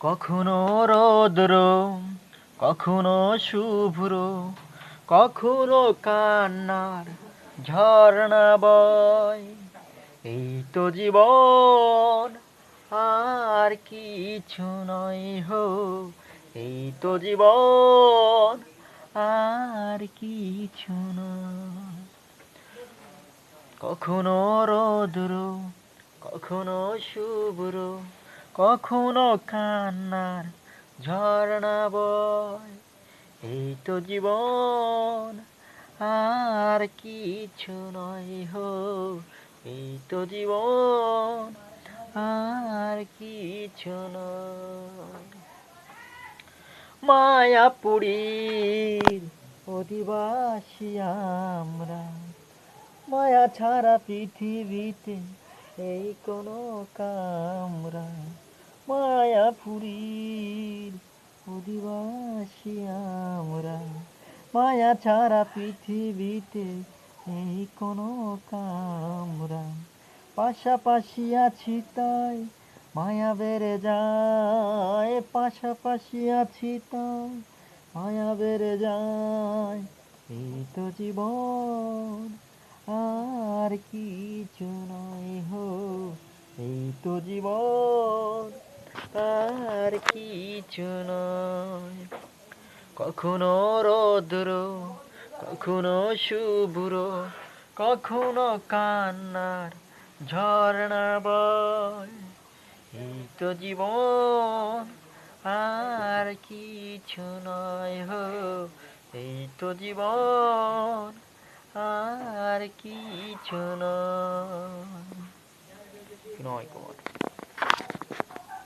কখনো রৌদ্র, কখনো শুভ্র, কখনো কান্নার ঝর্ণা বয়। এই তো জীবন, আর কিছু নয় হো। এই তো জীবন, আর কিছু নয়। কখনো রৌদ্র, কখনো শুভ্র কখনো কান্নার ঝর্ণা বয়, এই তো জীবন আর কিছু নয় হো, এই তো জীবন আর কিছু নয়। মায়াপুরীর অধিবাসী আমরা, মায়া ছাড়া পৃথিবীতে এই কোনো কামরা। মায়াপুরীর অধিবাসী আমরা। মায়া ছাড়া পৃথিবীতে এই কোনো কামরা। পাশাপাশি আছি তাই মায়া বেড়ে যায়। পাশাপাশি আছি তাই মায়া বেড়ে যায়। এই তো জীবন, আর কিছু নয় হো। এই তো জীবন আর কিছু নয়। কখনো রৌদ্র, কখনো শুভ্র, কখনো কান্নার ঝর্ণা বয় এই তো জীবন, আর কিছু নয় হো। এই তো জীবন, আর কিছু নয়। নয় কুমার